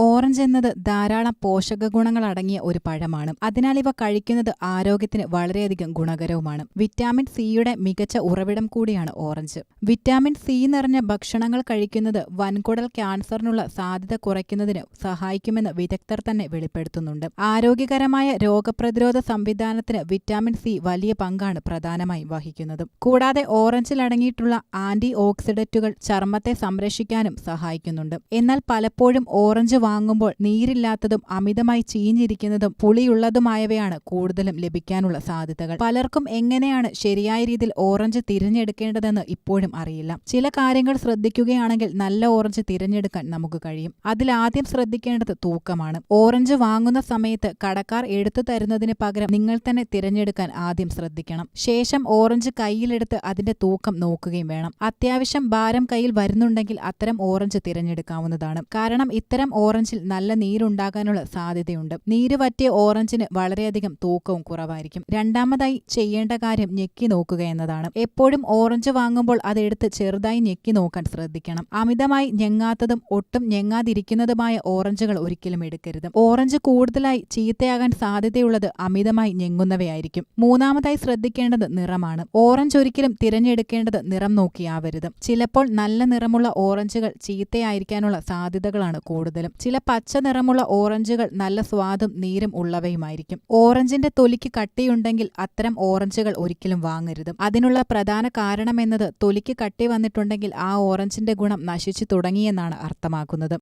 Orange എന്നത് ധാരാളം പോഷക ഗുണങ്ങൾ അടങ്ങിയ ഒരു പഴമാണ്. അതിനാൽ ഇവ കഴിക്കുന്നത് ആരോഗ്യത്തിന് വളരെയധികം ഗുണകരവുമാണ്. വിറ്റാമിൻ സിയുടെ മികച്ച ഉറവിടം കൂടിയാണ് ഓറഞ്ച്. വിറ്റാമിൻ സി നിറഞ്ഞ ഭക്ഷണങ്ങൾ കഴിക്കുന്നത് വൻകുടൽ ക്യാൻസറിനുള്ള സാധ്യത കുറയ്ക്കുന്നതിന് സഹായിക്കുമെന്ന് വിദഗ്ധർ തന്നെ വെളിപ്പെടുത്തുന്നുണ്ട്. ആരോഗ്യകരമായ രോഗപ്രതിരോധ സംവിധാനത്തിന് വിറ്റാമിൻ സി വലിയ പങ്കാണ് പ്രധാനമായി വഹിക്കുന്നത്. കൂടാതെ ഓറഞ്ചിൽ അടങ്ങിയിട്ടുള്ള ആന്റി ഓക്സിഡന്റുകൾ ചർമ്മത്തെ സംരക്ഷിക്കാനും സഹായിക്കുന്നുണ്ട്. എന്നാൽ പലപ്പോഴും ഓറഞ്ച് വാങ്ങുമ്പോൾ നീരില്ലാത്തതും അമിതമായി ചീഞ്ഞിരിക്കുന്നതും പുളിയുള്ളതുമായവയാണ് കൂടുതലും ലഭിക്കാനുള്ള സാധ്യതകൾ. പലർക്കും എങ്ങനെയാണ് ശരിയായ രീതിയിൽ ഓറഞ്ച് തിരഞ്ഞെടുക്കേണ്ടതെന്ന് ഇപ്പോഴും അറിയില്ല. ചില കാര്യങ്ങൾ ശ്രദ്ധിക്കുകയാണെങ്കിൽ നല്ല ഓറഞ്ച് തിരഞ്ഞെടുക്കാൻ നമുക്ക് കഴിയും. അതിൽ ആദ്യം ശ്രദ്ധിക്കേണ്ടത് തൂക്കമാണ്. ഓറഞ്ച് വാങ്ങുന്ന സമയത്ത് കടക്കാർ എടുത്തു തരുന്നതിന് പകരം നിങ്ങൾ തന്നെ തിരഞ്ഞെടുക്കാൻ ആദ്യം ശ്രദ്ധിക്കണം. ശേഷം ഓറഞ്ച് കയ്യിലെടുത്ത് അതിന്റെ തൂക്കം നോക്കുകയും വേണം. അത്യാവശ്യം ഭാരം കയ്യിൽ വരുന്നുണ്ടെങ്കിൽ അത്തരം ഓറഞ്ച് തിരഞ്ഞെടുക്കാവുന്നതാണ്. കാരണം ഇത്തരം ഓറഞ്ചിൽ നല്ല നീരുണ്ടാകാനുള്ള സാധ്യതയുണ്ട്. നീര് പറ്റിയ ഓറഞ്ചിന് വളരെയധികം തൂക്കവും കുറവായിരിക്കും. രണ്ടാമതായി ചെയ്യേണ്ട കാര്യം ഞെക്കി നോക്കുക എന്നതാണ്. എപ്പോഴും ഓറഞ്ച് വാങ്ങുമ്പോൾ അതെടുത്ത് ചെറുതായി ഞെക്കി നോക്കാൻ ശ്രദ്ധിക്കണം. അമിതമായി ഞെങ്ങാത്തതും ഒട്ടും ഞെങ്ങാതിരിക്കുന്നതുമായ ഓറഞ്ചുകൾ ഒരിക്കലും എടുക്കരുത്. ഓറഞ്ച് കൂടുതലായി ചീത്തയാകാൻ സാധ്യതയുള്ളത് അമിതമായി ഞെങ്ങുന്നവയായിരിക്കും. മൂന്നാമതായി ശ്രദ്ധിക്കേണ്ടത് നിറമാണ്. ഓറഞ്ച് ഒരിക്കലും തിരഞ്ഞെടുക്കേണ്ടത് നിറം നോക്കിയാവരുത്. ചിലപ്പോൾ നല്ല നിറമുള്ള ഓറഞ്ചുകൾ ചീത്തയായിരിക്കാനുള്ള സാധ്യതകളാണ് കൂടുതലും. ചില പച്ച നിറമുള്ള ഓറഞ്ചുകൾ നല്ല സ്വാദും നീരും ഉള്ളവയുമായിരിക്കും. ഓറഞ്ചിന്റെ തൊലിക്ക് കട്ടിയുണ്ടെങ്കിൽ അത്തരം ഓറഞ്ചുകൾ ഒരിക്കലും വാങ്ങരുത്. അതിനുള്ള പ്രധാന കാരണമെന്നത് തൊലിക്ക് കട്ടി വന്നിട്ടുണ്ടെങ്കിൽ ആ ഓറഞ്ചിന്റെ ഗുണം നശിച്ചു തുടങ്ങിയെന്നാണ് അർത്ഥമാക്കുന്നത്.